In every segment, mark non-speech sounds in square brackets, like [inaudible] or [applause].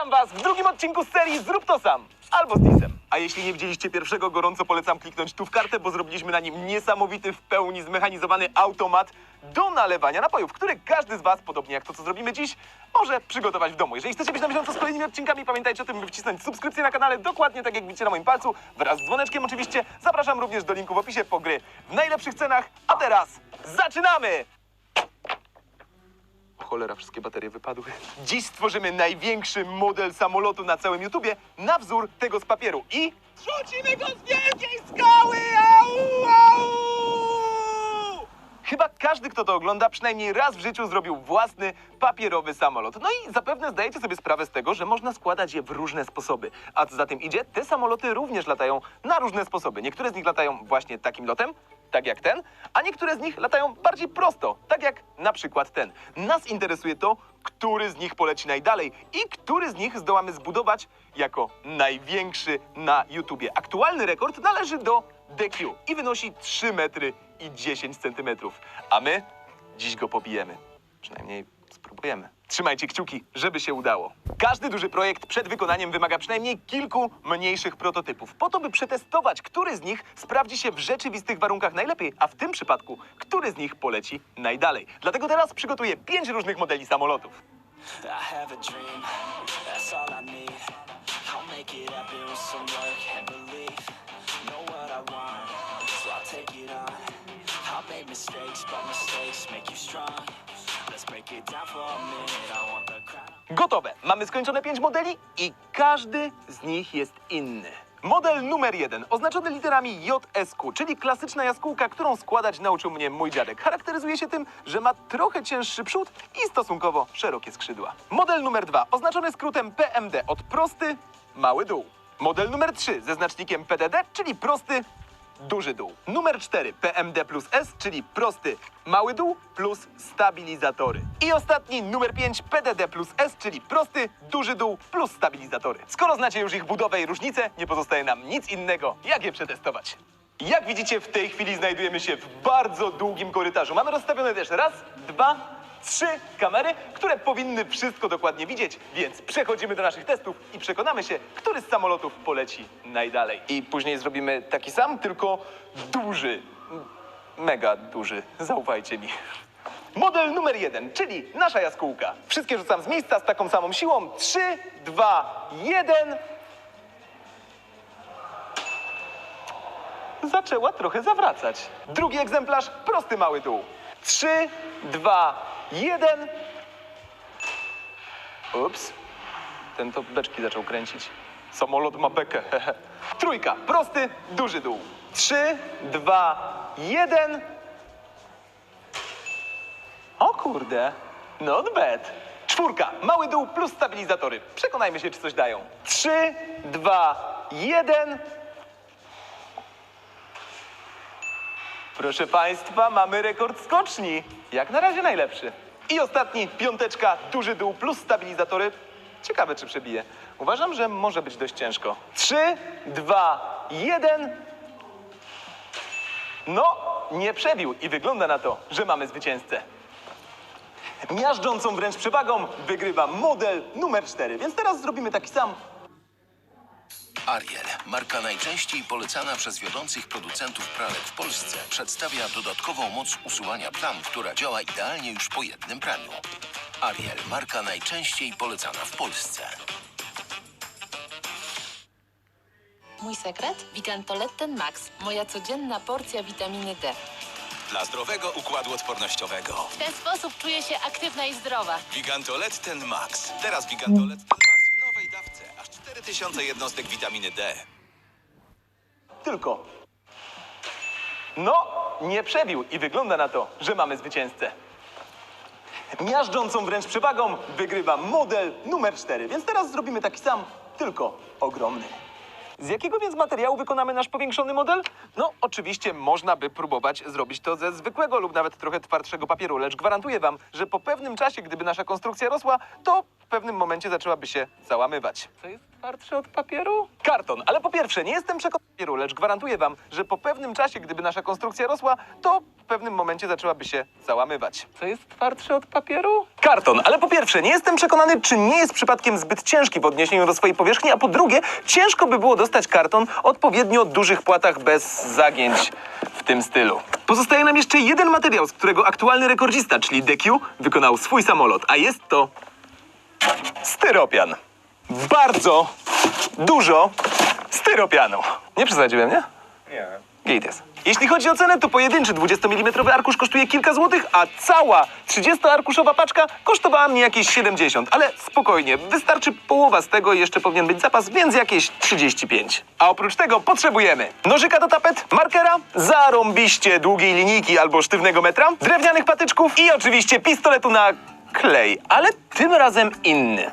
Witam was w drugim odcinku z serii Zrób to sam albo z Disem. A jeśli nie widzieliście pierwszego, gorąco polecam kliknąć tu w kartę, bo zrobiliśmy na nim niesamowity, w pełni zmechanizowany automat do nalewania napojów, który każdy z was, podobnie jak to, co zrobimy dziś, może przygotować w domu. Jeżeli chcecie być na bieżąco z kolejnymi odcinkami, pamiętajcie o tym, by wcisnąć subskrypcję na kanale, dokładnie tak jak widzicie na moim palcu, wraz z dzwoneczkiem oczywiście. Zapraszam również do linku w opisie po gry w najlepszych cenach. A teraz zaczynamy! Cholera, wszystkie baterie wypadły. Dziś stworzymy największy model samolotu na całym YouTubie na wzór tego z papieru i... Rzucimy go z wielkiej skały! Au, au! Chyba każdy, kto to ogląda, przynajmniej raz w życiu zrobił własny papierowy samolot. No i zapewne zdajecie sobie sprawę z tego, że można składać je w różne sposoby. A co za tym idzie, te samoloty również latają na różne sposoby. Niektóre z nich latają właśnie takim lotem, tak jak ten, a niektóre z nich latają bardziej prosto, tak jak na przykład ten. Nas interesuje to, który z nich poleci najdalej i który z nich zdołamy zbudować jako największy na YouTubie. Aktualny rekord należy do DQ i wynosi 3 metry i 10 centymetrów, a my dziś go pobijemy. Przynajmniej spróbujemy. Trzymajcie kciuki, żeby się udało. Każdy duży projekt przed wykonaniem wymaga przynajmniej kilku mniejszych prototypów, po to by przetestować, który z nich sprawdzi się w rzeczywistych warunkach najlepiej, a w tym przypadku, który z nich poleci najdalej. Dlatego teraz przygotuję pięć różnych modeli samolotów. I Gotowe. Mamy skończone pięć modeli i każdy z nich jest inny. Model numer jeden, oznaczony literami JSQ, czyli klasyczna jaskółka, którą składać nauczył mnie mój dziadek. Charakteryzuje się tym, że ma trochę cięższy przód i stosunkowo szerokie skrzydła. Model numer dwa, oznaczony skrótem PMD od prosty, mały dół. Model numer 3 ze znacznikiem PDD, czyli prosty, duży dół. Numer 4 PMD plus S, czyli prosty mały dół plus stabilizatory. I ostatni numer 5 PDD plus S, czyli prosty duży dół plus stabilizatory. Skoro znacie już ich budowę i różnice, nie pozostaje nam nic innego, jak je przetestować. Jak widzicie, w tej chwili znajdujemy się w bardzo długim korytarzu. Mamy rozstawione też raz, dwa, trzy kamery, które powinny wszystko dokładnie widzieć, więc przechodzimy do naszych testów i przekonamy się, który z samolotów poleci najdalej. I później zrobimy taki sam, tylko duży. Mega duży, zaufajcie mi. Model numer jeden, czyli nasza jaskółka. Wszystkie rzucam z miejsca z taką samą siłą. Trzy, dwa, jeden. zaczęła trochę zawracać. Drugi egzemplarz, prosty mały dół. Trzy, dwa, jeden. Ups. Ten to beczki zaczął kręcić. Samolot ma bekę. [laughs] Trójka, prosty, duży dół. Trzy, dwa, jeden. O kurde, not bad. Czwórka, mały dół plus stabilizatory. Przekonajmy się, czy coś dają. Trzy, dwa, jeden. Proszę Państwa, mamy rekord skoczni. Jak na razie najlepszy. I ostatni, piąteczka, duży dół plus stabilizatory. Ciekawe, czy przebije. Uważam, że może być dość ciężko. Trzy, dwa, jeden. No, nie przebił i wygląda na to, że mamy zwycięzcę. Miażdżącą wręcz przewagą wygrywa model numer 4. Więc teraz zrobimy taki sam. Ariel, marka najczęściej polecana przez wiodących producentów pralek w Polsce, przedstawia dodatkową moc usuwania plam, która działa idealnie już po jednym praniu. Ariel, marka najczęściej polecana w Polsce. Mój sekret? Witantoletten Max. Moja codzienna porcja witaminy D. Dla zdrowego układu odpornościowego. W ten sposób czuję się aktywna i zdrowa. Gigantoletten Max. Teraz Gigantoletten Max 2000 jednostek witaminy D. Tylko. No, nie przebił i wygląda na to, że mamy zwycięzcę. Miażdżącą wręcz przewagą wygrywa model numer 4, więc teraz zrobimy taki sam, tylko ogromny. Z jakiego więc materiału wykonamy nasz powiększony model? No, oczywiście można by próbować zrobić to ze zwykłego lub nawet trochę twardszego papieru, lecz gwarantuję wam, że po pewnym czasie, gdyby nasza konstrukcja rosła, to w pewnym momencie zaczęłaby się załamywać. Co jest twardsze od papieru? Karton, ale po pierwsze, nie jestem przekonany. Papieru, lecz gwarantuję wam, że po pewnym czasie, gdyby nasza konstrukcja rosła, to w pewnym momencie zaczęłaby się załamywać. Co jest twardsze od papieru? Karton, ale po pierwsze, nie jestem przekonany, czy nie jest przypadkiem zbyt ciężki w odniesieniu do swojej powierzchni, a po drugie, ciężko by było dostać karton odpowiednio dużych płatach bez zagięć w tym stylu. Pozostaje nam jeszcze jeden materiał, z którego aktualny rekordzista, czyli DQ, wykonał swój samolot, a jest to styropian. Bardzo dużo styropianu. Nie przesadziłem, nie? Nie. Gate jest. Jeśli chodzi o cenę, to pojedynczy 20 mm arkusz kosztuje kilka złotych, a cała 30-arkuszowa paczka kosztowała mnie jakieś 70. Ale spokojnie, wystarczy połowa z tego i jeszcze powinien być zapas, więc jakieś 35. A oprócz tego potrzebujemy nożyka do tapet, markera, zarąbiście długiej linijki albo sztywnego metra, drewnianych patyczków i oczywiście pistoletu na klej, ale tym razem inny.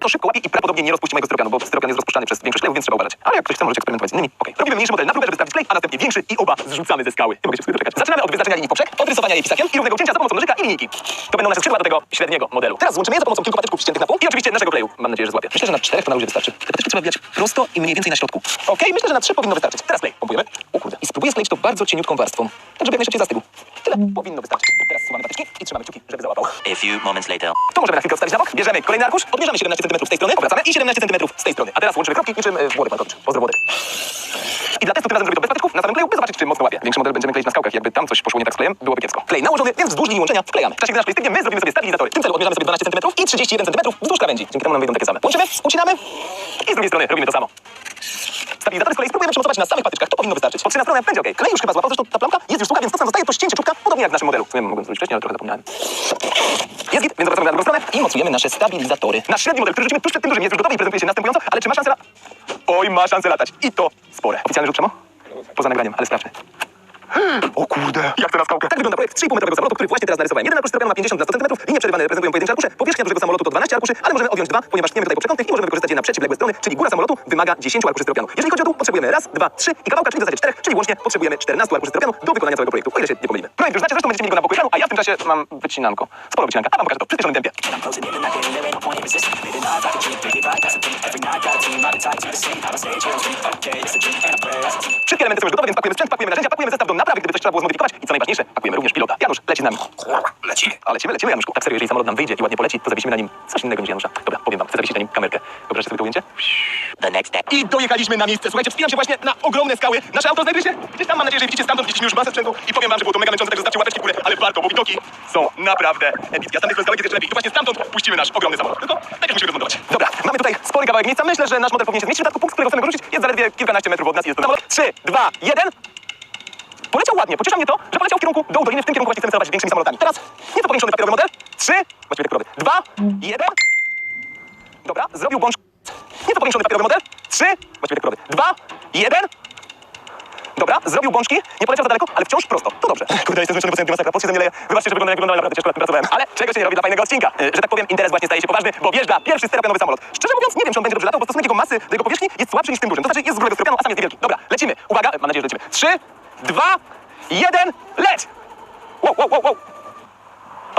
To szybko łapie i prawdopodobnie nie rozpuści mojego styropianu, bo styropian jest rozpuszczany przez większość klejów, więc trzeba uważać. Ale jak ktoś chce, możecie eksperymentować z innymi. Okej. Robimy mniejszy model na próbę, żeby sprawdzić klej, a następnie większy i oba zrzucamy ze skały. Nie mogę się sobie doczekać. Zaczynamy od wyznaczenia linii poprzek, od rysowania jej pisakiem i równego cięcia za pomocą nożyka i linijki. To będą nasze skrzydła do tego średniego modelu. Teraz złączymy je za pomocą kilku patyczków ściętych na pół i oczywiście naszego kleju. Mam nadzieję, że złapię. Myślę, że na czterech to na luzie wystarczy. Te patyczki trzeba wbijać prosto i mniej więcej na środku. Okej, myślę, że na trzy powinno wystarczyć. Teraz klej. Pompujemy. O kurde. I spróbuję skleić to bardzo cieniutką warstwą. Tak, żeby jak najszybciej zastygł. Tyle powinno wystarczyć. Teraz suwamy patyczki i trzymamy kciuki, żeby załapał. A few moments later. To możemy na chwilkę odstawić na bok. Bierzemy kolejny arkusz, odmierzamy 17 cm z tej strony, obracamy i 17 cm z tej strony. A teraz łączymy kropki niczym e, Włodek Markowicz. Pozdro Włodek. I dla testu tym razem zrobię to bez patyczków na samym kleju, by zobaczyć, czy mocno łapie. Większy model będziemy kleić na skałkach. Jakby tam coś poszło nie tak z klejem, byłoby kiepsko. Klej nałożony, więc wzdłuż linii łączenia wklejamy. W czasie, gdy nasz klej stygnie, my zrobimy sobie stabilizatory. W tym celu odmierzamy sobie 12 cm i 31 cm wzdłuż krawędzi. Dzięki temu nam wyjdą takie same. Łączymy, ucinamy i z drugiej strony robimy to samo. Stabilizatory z kolei spróbujemy przymocować na samych patyczkach. To powinno wystarczyć. Od 13 będzie ok. Klej już chyba złapał, zresztą ta plamka jest już sucha, więc to co nam zostaje to ścięcie czubka, podobnie jak w naszym modelu. W sumie mogłem zrobić wcześniej, ale trochę zapomniałem. Jest git, więc wracamy na drugą stronę i mocujemy nasze stabilizatory. Nasz średni model, który rzucimy tuż przed tym dużym, jest już gotowy i prezentuje się następująco, ale czy ma szansę la... Oj, ma szansę latać. I to spore. Oficjalny rzut przemo? Poza nagraniem, ale sprawdźmy. O kurde, jak to na skałkę. Tak wygląda projekt 3,5-metrowego samolotu, który właśnie teraz narysowałem. Jeden arkusz styropianu ma 50 na 100 cm i nieprzerwane reprezentują pojedyncze arkusze. Powierzchnia dużego samolotu to 12 arkuszy, ale możemy odjąć dwa, ponieważ tniemy tutaj po przekątnych i możemy wykorzystać je na przeciwległe strony, czyli góra samolotu wymaga 10 arkuszy styropianu. Jeżeli chodzi o dół, potrzebujemy raz, dwa, trzy i kawałka, czyli w zasadzie czterech, czyli łącznie potrzebujemy 14 arkuszy styropianu do wykonania całego projektu, o ile się nie pomylimy. Projekt już znacie, zresztą będziecie mieli go na boku ekranu, a ja w tym czasie mam wycinanko. Sporo wycinanka, a wam pokażę to w przyspieszonym tempie. Wszystkie elementy są już gotowe, więc pakujemy sprzęt, pakujemy narzędzia, pakujemy zestaw do naprawy, gdyby coś trzeba było zmodyfikować i co najważniejsze, pakujemy również pilota. Janusz, leci z nami. Lecimy. A lecimy, lecimy, Januszku. Tak serio, jeżeli samolot nam wyjdzie i ładnie poleci, to zawiesimy na nim coś innego niż Janusza. Dobra, powiem wam, chcę zawiesić na nim kamerkę. Wyobraźcie sobie to ujęcie? The next step. I dojechaliśmy na miejsce. Słuchajcie, wspinam się właśnie na ogromne skały. Nasze auto znajduje się gdzieś tam, mam nadzieję, że widzicie stamtąd, widzicie już masę sprzętu i powiem wam, że było to mega męczące, także zostawcie łapeczki w górę, ale warto, bo widoki są naprawdę epickie. A z tamtych skałek jest jeszcze lepiej. I to właśnie stamtąd puścimy nasz ogromny samolot. Tylko najpierw musimy go zmontować. Dobra, mamy tutaj spory kawałek miejsca. Myślę, że nasz model powinien się zmieścić w przypadku punkt, z którego chcemy go rzucić. Jest zaledwie kilkanaście metrów od nas jest to samolot. Trzy, dwa, jeden. Poleciał ładnie, pociesza mnie to, że poleciał w kierunku dołu doliny, w tym kierunku właśnie chcemy celować większymi samolotami. Teraz nieco powiększony papierowy model. Trzy, właściwie dekorowy. Dwa, jeden. Dobra, zrobił bączkę. Nieco powiększony papierowy model. Trzy, właściwie dekorowy. Dwa, jeden. Dobra, zrobił bączki, nie poleciał za daleko, ale wciąż prosto. To dobrze. [laughs] Kurde, jestem zmęczony, sobie masakra, pot się leje. Wybaczcie, że wygląda jak wygląda, ale naprawdę ciężko nad tym pracowałem. Ale czego się nie robi dla fajnego odcinka? Yy, że tak powiem, interes właśnie staje się poważny, bo wjeżdża pierwszy steropianowy samolot. Szczerze mówiąc, nie wiem, czy on będzie dobrze latał, bo stosunek jego masy do jego powierzchni jest słabszy niż w tym dużym. To znaczy jest z grubego steropianu, a sam jest niewielki. Dobra, lecimy. Uwaga, mam nadzieję, że lecimy. Trzy, dwa, jeden, leć! Wow, wow, wow, wow.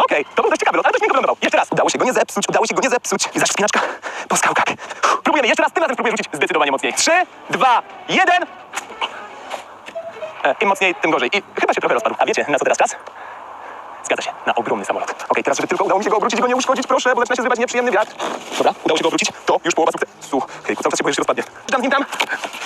Okej, to był dość ciekawy lot, ale dość miękko wylądował. Jeszcze raz, udało się go nie zepsuć, udało się go nie zepsuć. I zaś wspinaczka po skałkach. Uff, Próbujemy jeszcze raz, tym razem spróbuję rzucić zdecydowanie mocniej. Trzy, dwa, jeden. E, Im mocniej, tym gorzej. I chyba się trochę rozpadł. A wiecie, na co teraz czas? Zgadza się, na ogromny samolot. Okej, teraz, żeby tylko udało mi się go obrócić i go nie uszkodzić, proszę, bo zaczyna się zrywać nieprzyjemny wiatr. Dobra, udało się go obrócić. To już połowa sukcesu. Hejku, cały czas się boję, że się rozpadnie. Tam, nim tam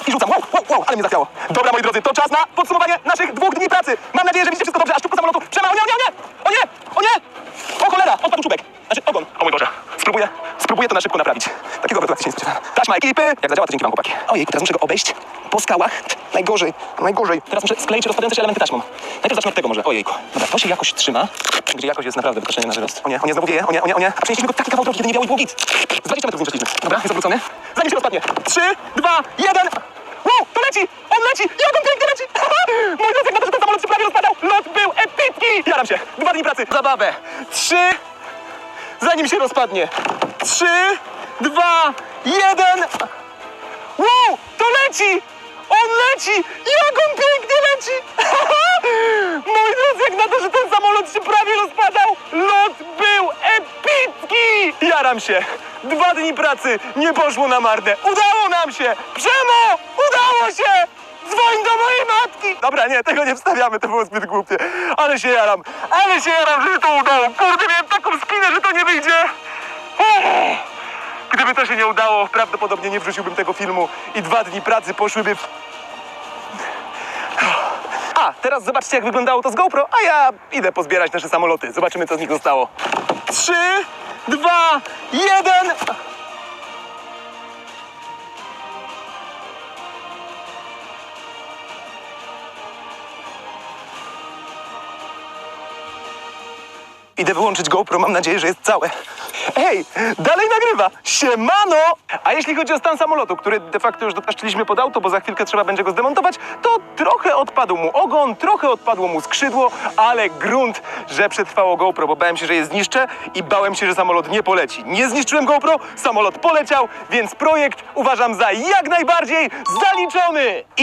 i rzucam. Wow, wow, wow, ale mnie zachwiało. Dobra, moi drodzy, to czas na podsumowanie naszych dwóch dni pracy. Mam nadzieję, że widzicie wszystko dobrze, a szczupło samolotu przema. O nie, o nie, o nie! O nie! O nie! O cholera, odpadł czubek. Znaczy ogon. O mój Boże. Spróbuję, spróbuję to na szybko naprawić. Takiego obrotu się nie. Taśma ekipy. Jak zadziała, to dzięki wam, chłopaki. Ojej, teraz muszę go obejść po skałach. Najgorzej, najgorzej. Teraz muszę skleić rozpadające się elementy taśmą. Najpierw zacznę od tego może. Ojejku. Dobra, to się jakoś trzyma. Gdzie jakoś jest naprawdę wykaszenie na wyrost. O nie, o nie, znowu wieje, o nie, o nie, o nie. A przenieśliśmy go taki kawał drogi, kiedy nie wiało i było git. Z 20 metrów z nim przeszliśmy. Dobra, jest obrócony. Zanim się rozpadnie. Trzy, dwa, jeden. Wow, to leci! On leci! Jak on pięknie leci! Mój jak na to, że ten samolot się prawie rozpadał, lot był epicki! Jaram się. Dwa dni pracy. Zabawę. Trzy, zanim się rozpadnie. Trzy, dwa, jeden. Wow, to leci! On leci! Jak on pięknie leci! Moi drodzy, jak na to, że ten samolot się prawie rozpadał, lot był epicki! Jaram się! Dwa dni pracy nie poszło na marne. Udało nam się! Przemo! Udało się! Goń do mojej matki! Dobra, nie, tego nie wstawiamy, to było zbyt głupie. Ale się jaram, ale się jaram, że to udało. Kurde, miałem taką spinę, że to nie wyjdzie. Uff. Gdyby to się nie udało, prawdopodobnie nie wrzuciłbym tego filmu i dwa dni pracy poszłyby w... A, teraz zobaczcie, jak wyglądało to z GoPro, a ja idę pozbierać nasze samoloty. Zobaczymy, co z nich zostało. Trzy, dwa, jeden... Idę wyłączyć GoPro, mam nadzieję, że jest całe. Ej, dalej nagrywa! Siemano! A jeśli chodzi o stan samolotu, który de facto już dostarczyliśmy pod auto, bo za chwilkę trzeba będzie go zdemontować, to trochę odpadł mu ogon, trochę odpadło mu skrzydło, ale grunt, że przetrwało GoPro, bo bałem się, że je zniszczę i bałem się, że samolot nie poleci. Nie zniszczyłem GoPro, samolot poleciał, więc projekt uważam za jak najbardziej zaliczony!